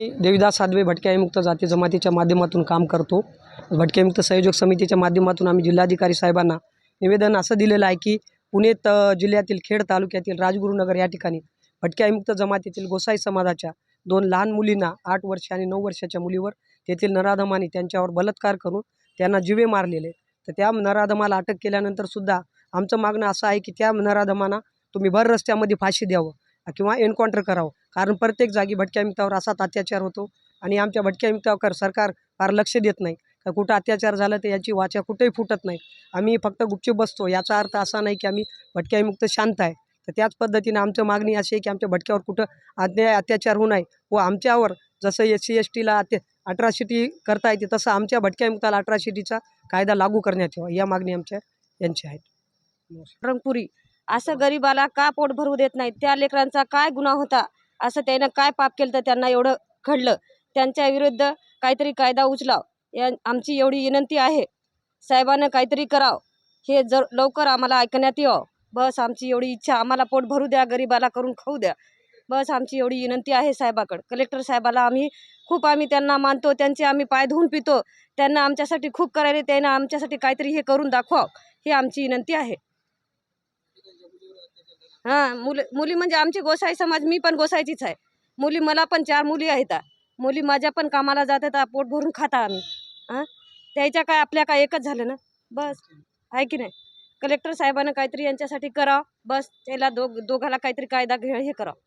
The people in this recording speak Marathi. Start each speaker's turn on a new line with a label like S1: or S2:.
S1: मी देविदास साधवे भटक्यामुक्त जाती जमातीच्या माध्यमातून काम करतो. भटक्यामुक्त संयोजक समितीच्या माध्यमातून आम्ही जिल्हाधिकारी साहेबांना निवेदन असं दिलेलं आहे की पुणे त जिल्ह्यातील खेड तालुक्यातील राजगुरुनगर या ठिकाणी भटक्यामुक्त जमातीतील गोसाई समाजाच्या दोन लहान मुलींना आठ वर्ष आणि नऊ वर्षाच्या मुलीवर तेथील नराधमाने त्यांच्यावर बलात्कार करून त्यांना जिवे मारलेले. तर त्या नराधमाला अटक केल्यानंतर सुद्धा आमचं मागणं असं आहे की त्या नराधमांना तुम्ही भर रस्त्यामध्ये फाशी द्यावं. किंवा एन्काउंटर करावं. कारण प्रत्येक जागी भटक्या मित्रावर असाच अत्याचार होतो आणि आमच्या भटक्या मित्रावर सरकार फार लक्ष देत नाही. का कुठं अत्याचार झालं तर याची वाचा कुठेही फुटत नाही. आम्ही फक्त गुपचूप बसतो. याचा अर्थ असा नाही की आम्ही भटक्यामुक्त शांत आहे. तर त्याच पद्धतीने आमचं मागणी अशी आहे की आमच्या भटक्यावर कुठं अन्याय अत्याचार होऊ नये व आमच्यावर जसं एस सी एस टीला अत्या अठराशिटी करता येते तसं आमच्या भटक्यामुक्ताला अठराशिटीचा कायदा लागू करण्यात यावा. या मागणी आमच्या यांची आहेत.
S2: रंगपुरी असं गरीबाला का पोट भरू देत नाही त्या लेकरांचा काय गुन्हा होता? असं त्यानं काय पाप केलं तर त्यांना एवढं घडलं? त्यांच्या विरुद्ध काहीतरी कायदा उचलाव. या आमची एवढी विनंती आहे. साहेबानं काहीतरी करावं. हे जर लवकर आम्हाला ऐकण्यात यावं. बस आमची एवढी इच्छा. आम्हाला पोट भरू द्या गरीबाला करून खाऊ द्या. बस आमची एवढी विनंती आहे साहेबाकडं. कलेक्टर साहेबाला आम्ही खूप आम्ही त्यांना मानतो. त्यांचे आम्ही पाय धुवून पितो. त्यांना आमच्यासाठी खूप करायला. त्यांना आमच्यासाठी काहीतरी हे करून दाखवावं. ही आमची विनंती आहे. हां मुलं मुली म्हणजे आमची गोसाई समाज मी पण गोसायचीच आहे. मुली मला पण चार मुली आहेत. मुली माझ्या पण कामाला जातात आ, पोट भरून खाता आम्ही. हां? त्याच्या काय आपल्या काय एकच झालं ना? बस. आहे की नाही? कलेक्टर साहेबानं काहीतरी यांच्यासाठी करावं. बस त्याला दोघ दोघाला काहीतरी कायदा घे हे करावं.